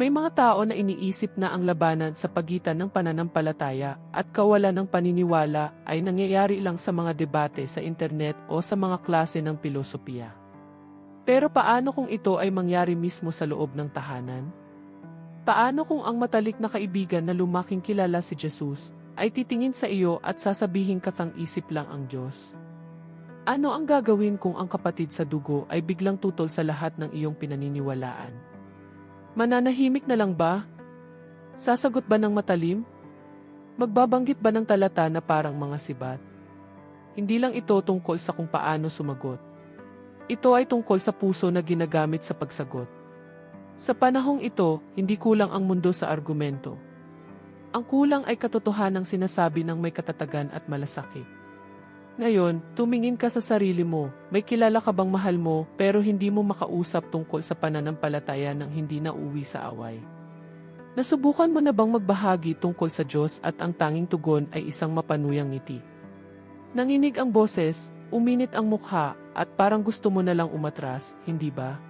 May mga tao na iniisip na ang labanan sa pagitan ng pananampalataya at kawalan ng paniniwala ay nangyayari lang sa mga debate sa internet o sa mga klase ng pilosopiya. Pero paano kung ito ay mangyari mismo sa loob ng tahanan? Paano kung ang matalik na kaibigan na lumaking kilala si Jesus ay titingin sa iyo at sasabihin katang isip lang ang Diyos? Ano ang gagawin kung ang kapatid sa dugo ay biglang tutol sa lahat ng iyong pinaniniwalaan? Mananahimik na lang ba? Sasagot ba ng matalim? Magbabanggit ba ng talata na parang mga sibat? Hindi lang ito tungkol sa kung paano sumagot. Ito ay tungkol sa puso na ginagamit sa pagsagot. Sa panahong ito, hindi kulang ang mundo sa argumento. Ang kulang ay katotohanang sinasabi ng may katatagan at malasakit. Ngayon, tumingin ka sa sarili mo, may kilala ka bang mahal mo pero hindi mo makausap tungkol sa pananampalataya ng hindi nauwi sa away. Nasubukan mo na bang magbahagi tungkol sa Diyos at ang tanging tugon ay isang mapanuyang ngiti? Nanginig ang boses, uminit ang mukha, at parang gusto mo na lang umatras, hindi ba?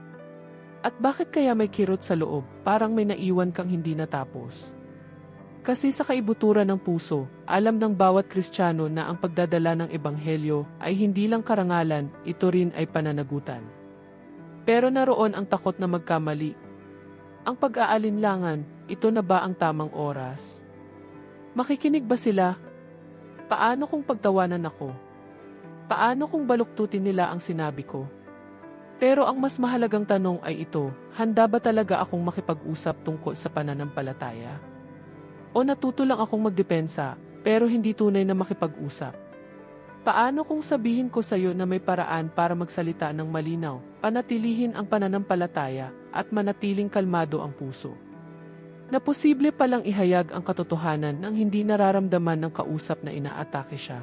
At bakit kaya may kirot sa loob, parang may naiwan kang hindi natapos? Kasi sa kaibuturan ng puso, alam ng bawat Kristiyano na ang pagdadala ng Ebanghelyo ay hindi lang karangalan, ito rin ay pananagutan. Pero naroon ang takot na magkamali. Ang pag-aalinlangan, ito na ba ang tamang oras? Makikinig ba sila? Paano kung pagtawanan ako? Paano kung baluktutin nila ang sinabi ko? Pero ang mas mahalagang tanong ay ito, handa ba talaga akong makipag-usap tungkol sa pananampalataya? O natuto lang akong magdepensa, pero hindi tunay na makipag-usap. Paano kung sabihin ko sa iyo na may paraan para magsalita ng malinaw, panatilihin ang pananampalataya, at manatiling kalmado ang puso? Na posible palang ihayag ang katotohanan nang hindi nararamdaman ng kausap na inaatake siya.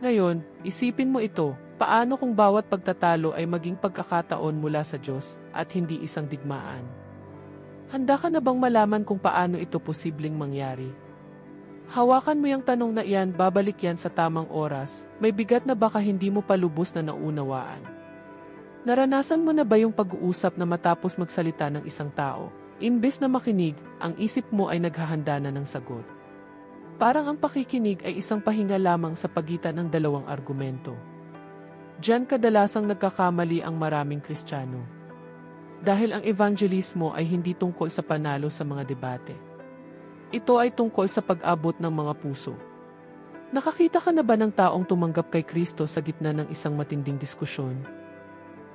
Ngayon, isipin mo ito, paano kung bawat pagtatalo ay maging pagkakataon mula sa Diyos at hindi isang digmaan? Handa ka na bang malaman kung paano ito posibleng mangyari? Hawakan mo yung tanong na iyan, babalik yan sa tamang oras, may bigat na baka hindi mo palubos na naunawaan. Naranasan mo na ba yung pag-uusap na matapos magsalita ng isang tao? Imbes na makinig, ang isip mo ay naghahanda na ng sagot. Parang ang pakikinig ay isang pahinga lamang sa pagitan ng dalawang argumento. Diyan kadalasang nagkakamali ang maraming Kristiyano. Dahil ang evangelismo ay hindi tungkol sa panalo sa mga debate. Ito ay tungkol sa pag-abot ng mga puso. Nakakita ka na ba ng taong tumanggap kay Kristo sa gitna ng isang matinding diskusyon?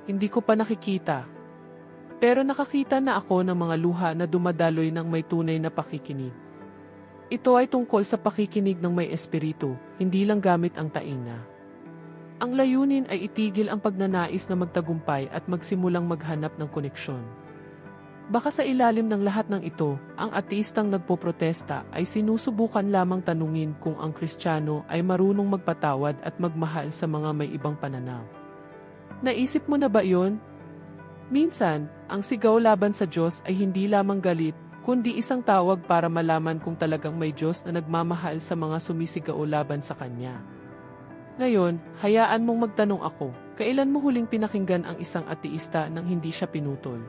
Hindi ko pa nakikita. Pero nakakita na ako ng mga luha na dumadaloy ng may tunay na pakikinig. Ito ay tungkol sa pakikinig ng may espiritu, hindi lang gamit ang tainga. Ang layunin ay itigil ang pagnanais na magtagumpay at magsimulang maghanap ng koneksyon. Baka sa ilalim ng lahat ng ito, ang ateistang nagpoprotesta ay sinusubukan lamang tanungin kung ang Kristiyano ay marunong magpatawad at magmahal sa mga may ibang pananaw. Naisip mo na ba iyon? Minsan, ang sigaw laban sa Diyos ay hindi lamang galit, kundi isang tawag para malaman kung talagang may Diyos na nagmamahal sa mga sumisigaw laban sa Kanya. Ngayon, hayaan mong magtanong ako, kailan mo huling pinakinggan ang isang ateista nang hindi siya pinutol?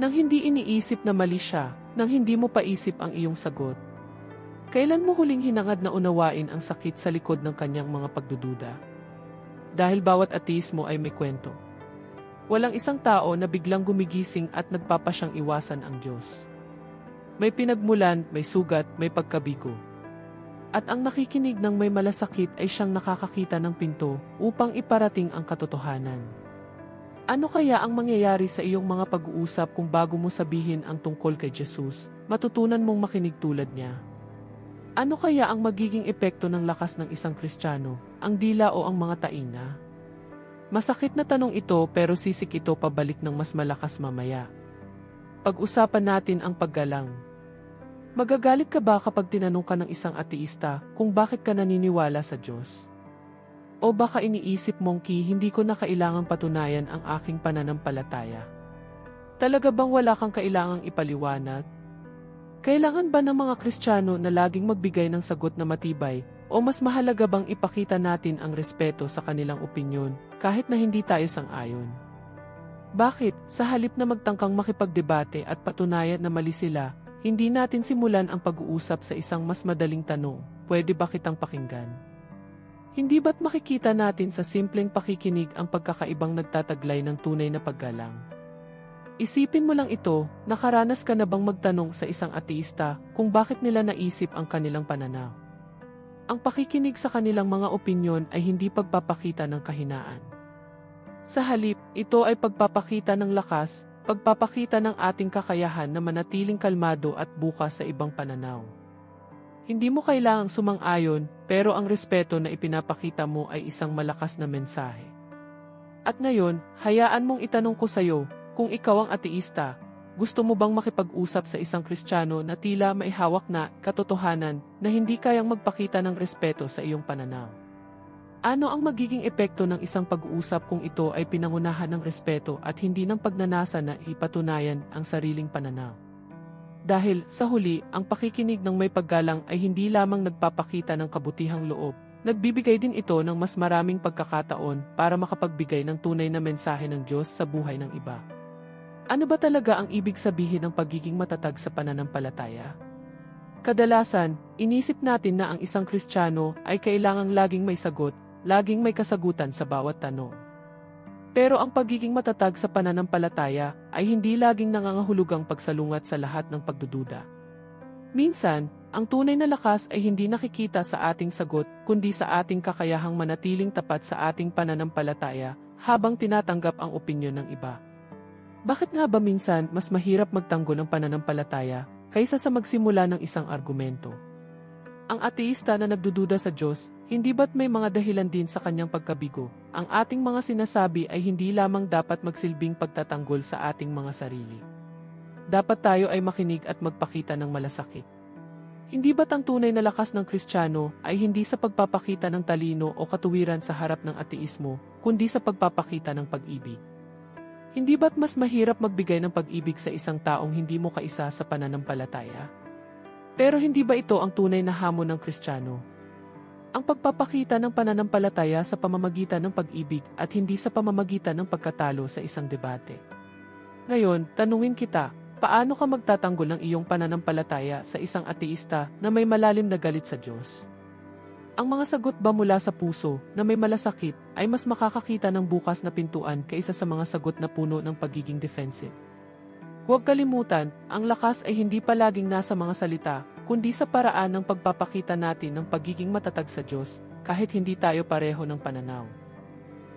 Nang hindi iniisip na mali siya, nang hindi mo paisip ang iyong sagot? Kailan mo huling hinangad na unawain ang sakit sa likod ng kanyang mga pagdududa? Dahil bawat ateismo ay may kwento. Walang isang tao na biglang gumigising at nagpapasyang iwasan ang Diyos. May pinagmulan, may sugat, may pagkabigo. At ang nakikinig ng may malasakit ay siyang nakakakita ng pinto upang iparating ang katotohanan. Ano kaya ang mangyayari sa iyong mga pag-uusap kung bago mo sabihin ang tungkol kay Jesus, matutunan mong makinig tulad niya? Ano kaya ang magiging epekto ng lakas ng isang Kristiyano, ang dila o ang mga tainga? Masakit na tanong ito pero sisik ito pabalik ng mas malakas mamaya. Pag-usapan natin ang paggalang. Magagalit ka ba kapag tinanong ka ng isang ateista kung bakit ka naniniwala sa Diyos? O baka iniisip mong ki hindi ko na kailangang patunayan ang aking pananampalataya? Talaga bang wala kang kailangang ipaliwanag? Kailangan ba ng mga Kristiyano na laging magbigay ng sagot na matibay o mas mahalaga bang ipakita natin ang respeto sa kanilang opinyon kahit na hindi tayo sang-ayon? Bakit, sa halip na magtangkang makipagdebate at patunayan na mali sila, hindi natin simulan ang pag-uusap sa isang mas madaling tanong, pwede ba kitang pakinggan? Hindi ba't makikita natin sa simpleng pakikinig ang pagkakaibang nagtataglay ng tunay na paggalang? Isipin mo lang ito, nakaranas ka na bang magtanong sa isang ateista kung bakit nila naisip ang kanilang pananaw? Ang pakikinig sa kanilang mga opinyon ay hindi pagpapakita ng kahinaan. Sa halip, ito ay pagpapakita ng lakas, pagpapakita ng ating kakayahan na manatiling kalmado at bukas sa ibang pananaw. Hindi mo kailangang sumang-ayon, pero ang respeto na ipinapakita mo ay isang malakas na mensahe. At ngayon, hayaan mong itanong ko sa iyo, kung ikaw ang ateista, gusto mo bang makipag-usap sa isang Kristiyano na tila may hawak na katotohanan na hindi kayang magpakita ng respeto sa iyong pananaw? Ano ang magiging epekto ng isang pag-uusap kung ito ay pinangunahan ng respeto at hindi ng pagnanasa na ipatunayan ang sariling pananaw? Dahil, sa huli, ang pakikinig ng may paggalang ay hindi lamang nagpapakita ng kabutihang loob, nagbibigay din ito ng mas maraming pagkakataon para makapagbigay ng tunay na mensahe ng Diyos sa buhay ng iba. Ano ba talaga ang ibig sabihin ng pagiging matatag sa pananampalataya? Kadalasan, inisip natin na ang isang Kristiyano ay kailangang laging may sagot, laging may kasagutan sa bawat tanong. Pero ang pagiging matatag sa pananampalataya ay hindi laging nangangahulugang pagsalungat sa lahat ng pagdududa. Minsan, ang tunay na lakas ay hindi nakikita sa ating sagot kundi sa ating kakayahang manatiling tapat sa ating pananampalataya habang tinatanggap ang opinyon ng iba. Bakit nga ba minsan mas mahirap magtanggol ng pananampalataya kaysa sa magsimula ng isang argumento? Ang ateista na nagdududa sa Diyos, hindi ba't may mga dahilan din sa kanyang pagkabigo? Ang ating mga sinasabi ay hindi lamang dapat magsilbing pagtatanggol sa ating mga sarili. Dapat tayo ay makinig at magpakita ng malasakit. Hindi ba't ang tunay na lakas ng Kristiyano ay hindi sa pagpapakita ng talino o katuwiran sa harap ng ateismo, kundi sa pagpapakita ng pag-ibig? Hindi ba't mas mahirap magbigay ng pag-ibig sa isang taong hindi mo kaisa sa pananampalataya? Pero hindi ba ito ang tunay na hamon ng Kristiyano? Ang pagpapakita ng pananampalataya sa pamamagitan ng pag-ibig at hindi sa pamamagitan ng pagkatalo sa isang debate. Ngayon, tanungin kita, paano ka magtatanggol ng iyong pananampalataya sa isang ateista na may malalim na galit sa Diyos? Ang mga sagot ba mula sa puso na may malasakit ay mas makakakita ng bukas na pintuan kaysa sa mga sagot na puno ng pagiging defensive? Huwag kalimutan, ang lakas ay hindi palaging nasa mga salita, kundi sa paraan ng pagpapakita natin ng pagiging matatag sa Diyos, kahit hindi tayo pareho ng pananaw.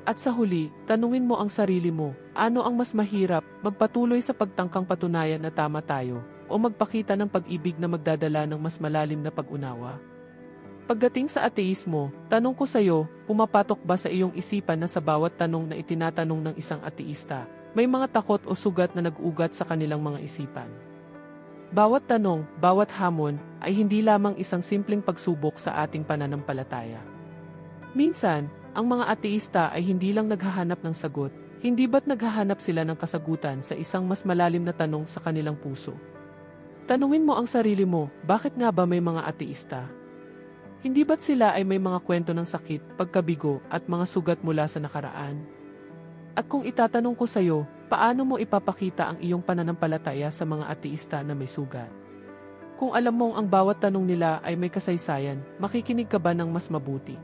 At sa huli, tanungin mo ang sarili mo, ano ang mas mahirap, magpatuloy sa pagtangkang patunayan na tama tayo, o magpakita ng pag-ibig na magdadala ng mas malalim na pag-unawa? Pagdating sa ateismo, tanong ko sa iyo, pumapatok ba sa iyong isipan na sa bawat tanong na itinatanong ng isang ateista, may mga takot o sugat na nag-ugat sa kanilang mga isipan? Bawat tanong, bawat hamon, ay hindi lamang isang simpleng pagsubok sa ating pananampalataya. Minsan, ang mga ateista ay hindi lang naghahanap ng sagot, hindi ba't naghahanap sila ng kasagutan sa isang mas malalim na tanong sa kanilang puso? Tanungin mo ang sarili mo, bakit nga ba may mga ateista? Hindi ba't sila ay may mga kwento ng sakit, pagkabigo, at mga sugat mula sa nakaraan? At kung itatanong ko sa iyo, paano mo ipapakita ang iyong pananampalataya sa mga ateista na may sugat? Kung alam mong ang bawat tanong nila ay may kasaysayan, makikinig ka ba ng mas mabuti?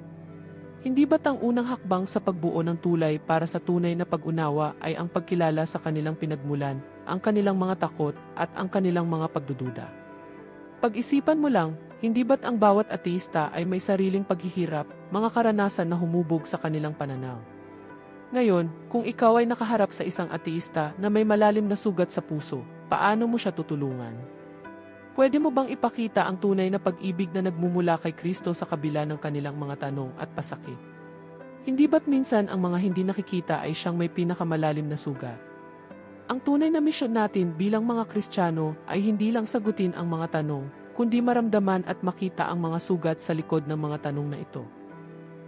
Hindi ba't ang unang hakbang sa pagbuo ng tulay para sa tunay na pag-unawa ay ang pagkilala sa kanilang pinagmulan, ang kanilang mga takot, at ang kanilang mga pagdududa? Pag-isipan mo lang, hindi ba't ang bawat ateista ay may sariling paghihirap, mga karanasan na humubog sa kanilang pananaw? Ngayon, kung ikaw ay nakaharap sa isang ateista na may malalim na sugat sa puso, paano mo siya tutulungan? Pwede mo bang ipakita ang tunay na pag-ibig na nagmumula kay Kristo sa kabila ng kanilang mga tanong at pasakit? Hindi ba't minsan ang mga hindi nakikita ay siyang may pinakamalalim na sugat? Ang tunay na misyon natin bilang mga Kristiyano ay hindi lang sagutin ang mga tanong, kundi maramdaman at makita ang mga sugat sa likod ng mga tanong na ito.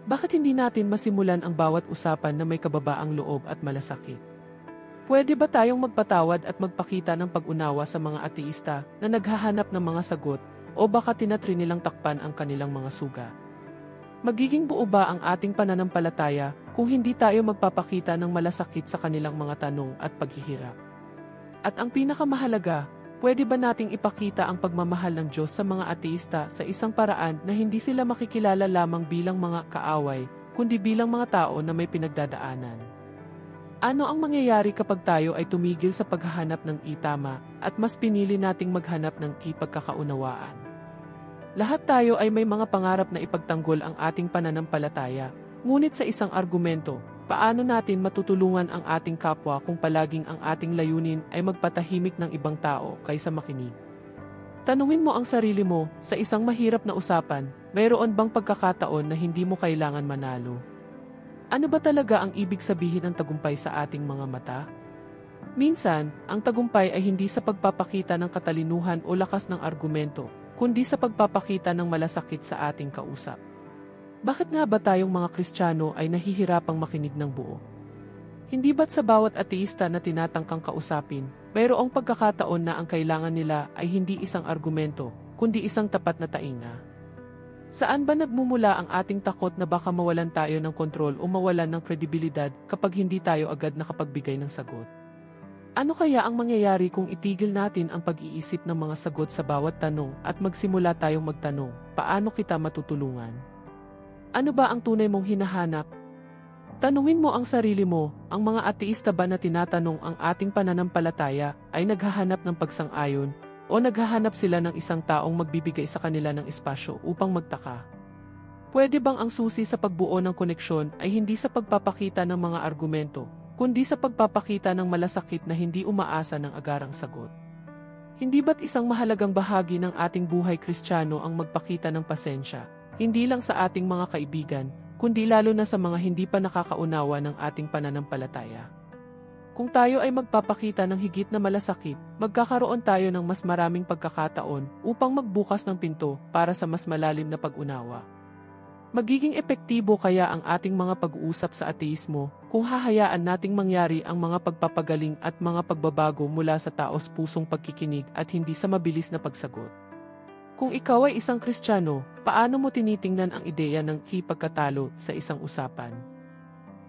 Bakit hindi natin masimulan ang bawat usapan na may kababaang loob at malasakit? Pwede ba tayong magpatawad at magpakita ng pag-unawa sa mga ateista na naghahanap ng mga sagot o baka tinatri nilang takpan ang kanilang mga sugat? Magiging buo ba ang ating pananampalataya kung hindi tayo magpapakita ng malasakit sa kanilang mga tanong at paghihirap. At ang pinakamahalaga, pwede ba nating ipakita ang pagmamahal ng Diyos sa mga ateista sa isang paraan na hindi sila makikilala lamang bilang mga kaaway, kundi bilang mga tao na may pinagdadaanan? Ano ang mangyayari kapag tayo ay tumigil sa paghahanap ng itama at mas pinili nating maghanap ng kipagkakaunawaan? Lahat tayo ay may mga pangarap na ipagtanggol ang ating pananampalataya, ngunit sa isang argumento, paano natin matutulungan ang ating kapwa kung palaging ang ating layunin ay magpatahimik ng ibang tao kaysa makinig? Tanungin mo ang sarili mo, sa isang mahirap na usapan, mayroon bang pagkakataon na hindi mo kailangan manalo? Ano ba talaga ang ibig sabihin ng tagumpay sa ating mga mata? Minsan, ang tagumpay ay hindi sa pagpapakita ng katalinuhan o lakas ng argumento, kundi sa pagpapakita ng malasakit sa ating kausap. Bakit nga ba tayong mga Kristiyano ay nahihirapang makinig ng buo? Hindi ba't sa bawat ateista na tinatangkang kausapin, mayroong pagkakataon na ang kailangan nila ay hindi isang argumento, kundi isang tapat na tainga? Saan ba nagmumula ang ating takot na baka mawalan tayo ng kontrol o mawalan ng kredibilidad kapag hindi tayo agad nakapagbigay ng sagot? Ano kaya ang mangyayari kung itigil natin ang pag-iisip ng mga sagot sa bawat tanong at magsimula tayong magtanong, paano kita matutulungan? Ano ba ang tunay mong hinahanap? Tanungin mo ang sarili mo, ang mga ateista ba na tinatanong ang ating pananampalataya ay naghahanap ng pagsang-ayon o naghahanap sila ng isang taong magbibigay sa kanila ng espasyo upang magtaka. Pwede bang ang susi sa pagbuo ng koneksyon ay hindi sa pagpapakita ng mga argumento, kundi sa pagpapakita ng malasakit na hindi umaasa ng agarang sagot? Hindi ba't isang mahalagang bahagi ng ating buhay kristyano ang magpakita ng pasensya, hindi lang sa ating mga kaibigan, kundi lalo na sa mga hindi pa nakakaunawa ng ating pananampalataya? Kung tayo ay magpapakita ng higit na malasakit, magkakaroon tayo ng mas maraming pagkakataon upang magbukas ng pinto para sa mas malalim na pag-unawa. Magiging epektibo kaya ang ating mga pag-uusap sa ateismo kung hahayaan nating mangyari ang mga pagpapagaling at mga pagbabago mula sa taos pusong pagkikinig at hindi sa mabilis na pagsagot. Kung ikaw ay isang Kristiyano, paano mo tinitingnan ang ideya ng kipagkatalo sa isang usapan?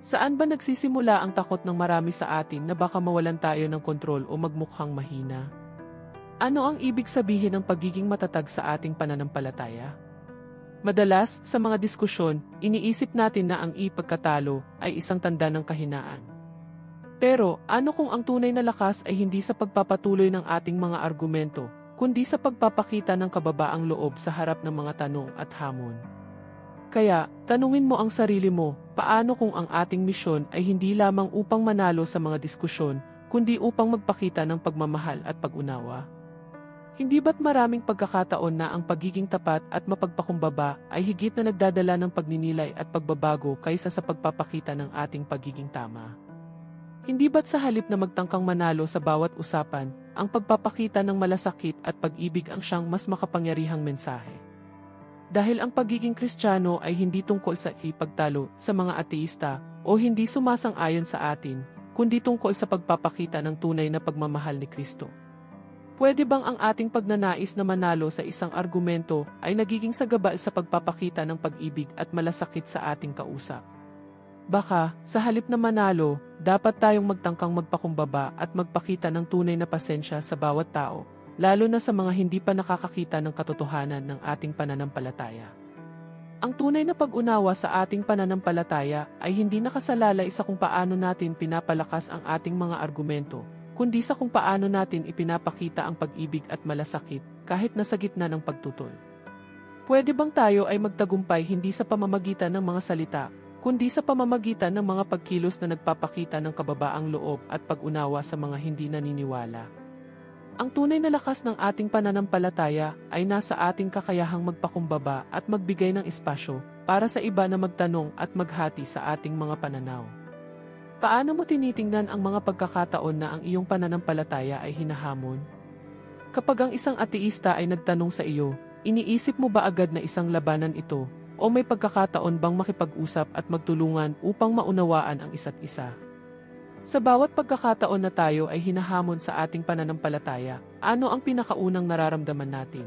Saan ba nagsisimula ang takot ng marami sa atin na baka mawalan tayo ng kontrol o magmukhang mahina? Ano ang ibig sabihin ng pagiging matatag sa ating pananampalataya? Madalas, sa mga diskusyon, iniisip natin na ang ipagkatalo ay isang tanda ng kahinaan. Pero, ano kung ang tunay na lakas ay hindi sa pagpapatuloy ng ating mga argumento, kundi sa pagpapakita ng kababaang loob sa harap ng mga tanong at hamon? Kaya, tanungin mo ang sarili mo, paano kung ang ating misyon ay hindi lamang upang manalo sa mga diskusyon, kundi upang magpakita ng pagmamahal at pag-unawa? Hindi ba't maraming pagkakataon na ang pagiging tapat at mapagpakumbaba ay higit na nagdadala ng pagninilay at pagbabago kaysa sa pagpapakita ng ating pagiging tama? Hindi ba't sa halip na magtangkang manalo sa bawat usapan, ang pagpapakita ng malasakit at pag-ibig ang siyang mas makapangyarihang mensahe? Dahil ang pagiging kristyano ay hindi tungkol sa ipagtalo sa mga ateista o hindi sumasang-ayon sa atin, kundi tungkol sa pagpapakita ng tunay na pagmamahal ni Kristo. Pwede bang ang ating pagnanais na manalo sa isang argumento ay nagiging sagabal sa pagpapakita ng pag-ibig at malasakit sa ating kausap? Baka, sa halip na manalo, dapat tayong magtangkang magpakumbaba at magpakita ng tunay na pasensya sa bawat tao lalo na sa mga hindi pa nakakakita ng katotohanan ng ating pananampalataya. Ang tunay na pag-unawa sa ating pananampalataya ay hindi nakasalalay sa kung paano natin pinapalakas ang ating mga argumento, kundi sa kung paano natin ipinapakita ang pag-ibig at malasakit kahit nasa gitna ng pagtutol. Pwede bang tayo ay magtagumpay hindi sa pamamagitan ng mga salita, kundi sa pamamagitan ng mga pagkilos na nagpapakita ng kababaang loob at pag-unawa sa mga hindi naniniwala? Ang tunay na lakas ng ating pananampalataya ay nasa ating kakayahang magpakumbaba at magbigay ng espasyo para sa iba na magtanong at maghati sa ating mga pananaw. Paano mo tinitingnan ang mga pagkakataon na ang iyong pananampalataya ay hinahamon? Kapag ang isang ateista ay nagtanong sa iyo, iniisip mo ba agad na isang labanan ito o may pagkakataon bang makipag-usap at magtulungan upang maunawaan ang isa't isa? Sa bawat pagkakataon na tayo ay hinahamon sa ating pananampalataya, ano ang pinakaunang nararamdaman natin?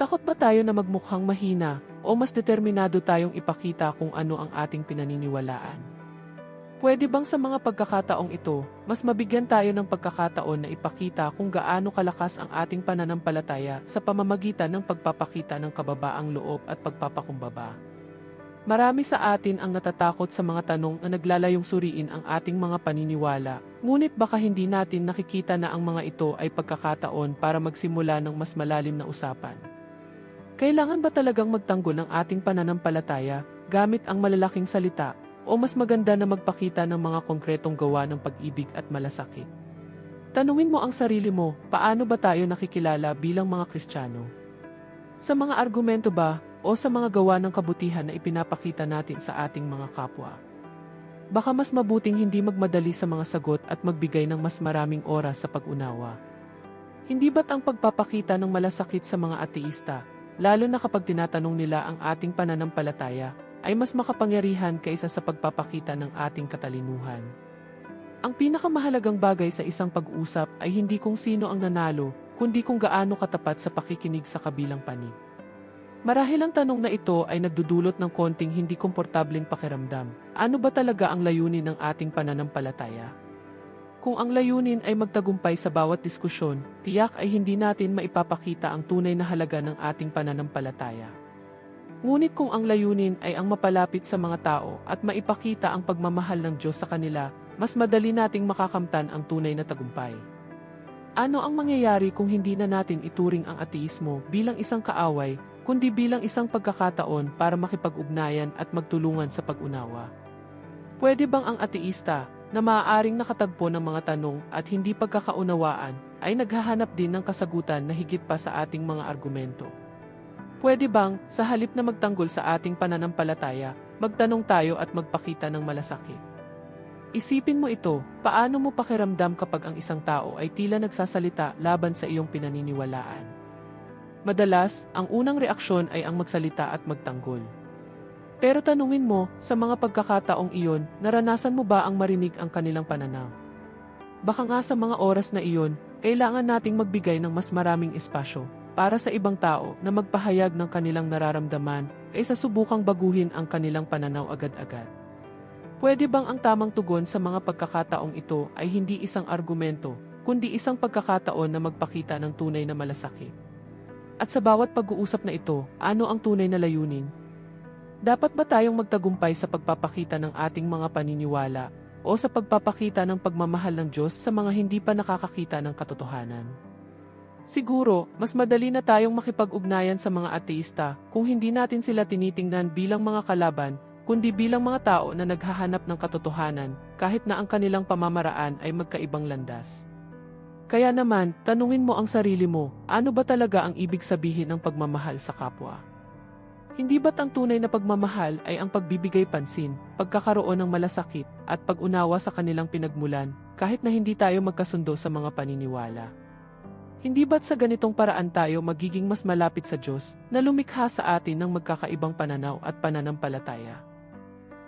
Takot ba tayo na magmukhang mahina, o mas determinado tayong ipakita kung ano ang ating pinaniniwalaan? Pwede bang sa mga pagkakataong ito, mas mabigyan tayo ng pagkakataon na ipakita kung gaano kalakas ang ating pananampalataya sa pamamagitan ng pagpapakita ng kababaang loob at pagpapakumbaba? Marami sa atin ang natatakot sa mga tanong na naglalayong suriin ang ating mga paniniwala, ngunit baka hindi natin nakikita na ang mga ito ay pagkakataon para magsimula ng mas malalim na usapan. Kailangan ba talagang magtanggol ng ating pananampalataya gamit ang malalaking salita o mas maganda na magpakita ng mga konkretong gawa ng pag-ibig at malasakit? Tanungin mo ang sarili mo, paano ba tayo nakikilala bilang mga Kristiyano? Sa mga argumento ba o sa mga gawa ng kabutihan na ipinapakita natin sa ating mga kapwa? Baka mas mabuting hindi magmadali sa mga sagot at magbigay ng mas maraming oras sa pag-unawa. Hindi ba't ang pagpapakita ng malasakit sa mga ateista, lalo na kapag tinatanong nila ang ating pananampalataya, ay mas makapangyarihan kaysa sa pagpapakita ng ating katalinuhan. Ang pinakamahalagang bagay sa isang pag-usap ay hindi kung sino ang nanalo, kundi kung gaano katapat sa pakikinig sa kabilang panig. Marahil ang tanong na ito ay nagdudulot ng konting hindi komportableng pakiramdam. Ano ba talaga ang layunin ng ating pananampalataya? Kung ang layunin ay magtagumpay sa bawat diskusyon, tiyak ay hindi natin maipapakita ang tunay na halaga ng ating pananampalataya. Ngunit kung ang layunin ay ang mapalapit sa mga tao at maipakita ang pagmamahal ng Diyos sa kanila, mas madali nating makakamtan ang tunay na tagumpay. Ano ang mangyayari kung hindi na natin ituring ang ateismo bilang isang kaaway, kundi bilang isang pagkakataon para makipag-ugnayan at magtulungan sa pag-unawa? Pwede bang ang ateista, na maaaring nakatagpo ng mga tanong at hindi pagkakaunawaan, ay naghahanap din ng kasagutan na higit pa sa ating mga argumento? Pwede bang, sa halip na magtanggol sa ating pananampalataya, magtanong tayo at magpakita ng malasakit? Isipin mo ito, paano mo pakiramdam kapag ang isang tao ay tila nagsasalita laban sa iyong pinaniniwalaan? Madalas, ang unang reaksyon ay ang magsalita at magtanggol. Pero tanungin mo, sa mga pagkakataong iyon, naranasan mo ba ang marinig ang kanilang pananaw? Baka nga sa mga oras na iyon, kailangan nating magbigay ng mas maraming espasyo para sa ibang tao na magpahayag ng kanilang nararamdaman kaysa subukang baguhin ang kanilang pananaw agad-agad. Pwede bang ang tamang tugon sa mga pagkakataong ito ay hindi isang argumento, kundi isang pagkakataon na magpakita ng tunay na malasakit? At sa bawat pag-uusap na ito, ano ang tunay na layunin? Dapat ba tayong magtagumpay sa pagpapakita ng ating mga paniniwala o sa pagpapakita ng pagmamahal ng Diyos sa mga hindi pa nakakakita ng katotohanan? Siguro, mas madali na tayong makipag-ugnayan sa mga ateista kung hindi natin sila tinitingnan bilang mga kalaban, kundi bilang mga tao na naghahanap ng katotohanan kahit na ang kanilang pamamaraan ay magkaibang landas. Kaya naman, tanungin mo ang sarili mo, ano ba talaga ang ibig sabihin ng pagmamahal sa kapwa? Hindi ba't ang tunay na pagmamahal ay ang pagbibigay pansin, pagkakaroon ng malasakit, at pag-unawa sa kanilang pinagmulan, kahit na hindi tayo magkasundo sa mga paniniwala? Hindi ba't sa ganitong paraan tayo magiging mas malapit sa Diyos na lumikha sa atin ng magkakaibang pananaw at pananampalataya?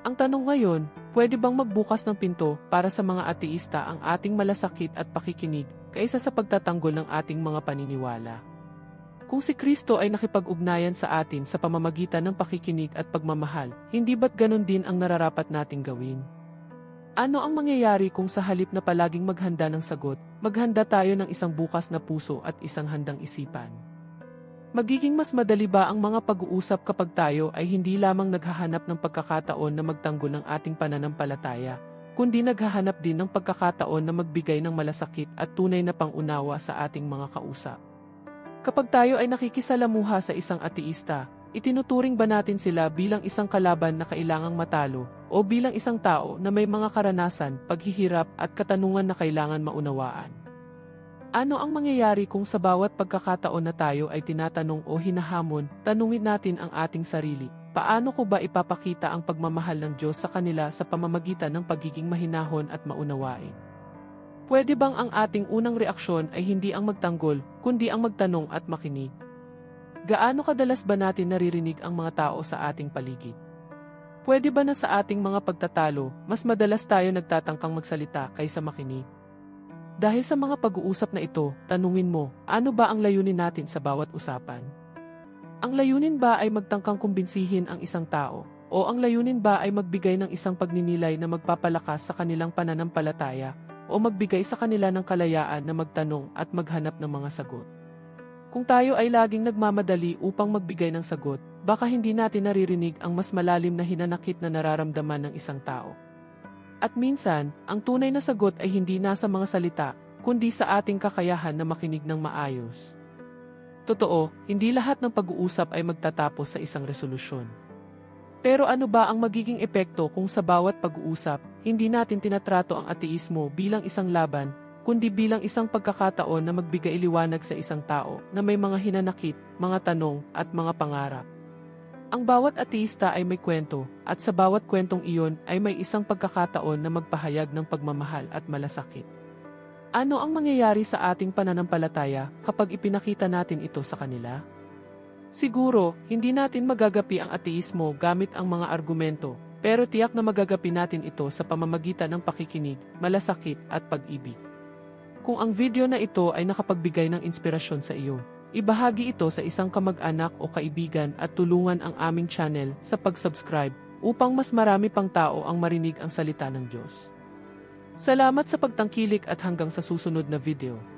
Ang tanong ngayon, pwede bang magbukas ng pinto para sa mga ateista ang ating malasakit at pakikinig kaysa sa pagtatanggol ng ating mga paniniwala? Kung si Kristo ay nakipag-ugnayan sa atin sa pamamagitan ng pakikinig at pagmamahal, hindi ba't ganon din ang nararapat nating gawin? Ano ang mangyayari kung sa halip na palaging maghanda ng sagot, maghanda tayo ng isang bukas na puso at isang handang isipan? Magiging mas madali ba ang mga pag-uusap kapag tayo ay hindi lamang naghahanap ng pagkakataon na magtanggol ng ating pananampalataya, kundi naghahanap din ng pagkakataon na magbigay ng malasakit at tunay na pangunawa sa ating mga kausap? Kapag tayo ay nakikisalamuha sa isang ateista, itinuturing ba natin sila bilang isang kalaban na kailangang matalo o bilang isang tao na may mga karanasan, paghihirap at katanungan na kailangan maunawaan? Ano ang mangyayari kung sa bawat pagkakataon na tayo ay tinatanong o hinahamon, tanungin natin ang ating sarili, paano ko ba ipapakita ang pagmamahal ng Diyos sa kanila sa pamamagitan ng pagiging mahinahon at maunawain? Pwede bang ang ating unang reaksyon ay hindi ang magtanggol, kundi ang magtanong at makinig? Gaano kadalas ba natin naririnig ang mga tao sa ating paligid? Pwede ba na sa ating mga pagtatalo, mas madalas tayo nagtatangkang magsalita kaysa makinig? Dahil sa mga pag-uusap na ito, tanungin mo, ano ba ang layunin natin sa bawat usapan? Ang layunin ba ay magtangkang kumbinsihin ang isang tao? O ang layunin ba ay magbigay ng isang pagninilay na magpapalakas sa kanilang pananampalataya? O magbigay sa kanila ng kalayaan na magtanong at maghanap ng mga sagot? Kung tayo ay laging nagmamadali upang magbigay ng sagot, baka hindi natin naririnig ang mas malalim na hinanakit na nararamdaman ng isang tao. At minsan, ang tunay na sagot ay hindi nasa mga salita, kundi sa ating kakayahan na makinig ng maayos. Totoo, hindi lahat ng pag-uusap ay magtatapos sa isang resolusyon. Pero ano ba ang magiging epekto kung sa bawat pag-uusap, hindi natin tinatrato ang ateismo bilang isang laban, kundi bilang isang pagkakataon na magbigay liwanag sa isang tao na may mga hinanakit, mga tanong, at mga pangarap. Ang bawat ateista ay may kwento, at sa bawat kwentong iyon ay may isang pagkakataon na magpahayag ng pagmamahal at malasakit. Ano ang mangyayari sa ating pananampalataya kapag ipinakita natin ito sa kanila? Siguro, hindi natin magagapi ang ateismo gamit ang mga argumento, pero tiyak na magagapi natin ito sa pamamagitan ng pakikinig, malasakit at pag-ibig. Kung ang video na ito ay nakapagbigay ng inspirasyon sa iyo, ibahagi ito sa isang kamag-anak o kaibigan at tulungan ang aming channel sa pag-subscribe upang mas marami pang tao ang marinig ang salita ng Diyos. Salamat sa pagtangkilik at hanggang sa susunod na video.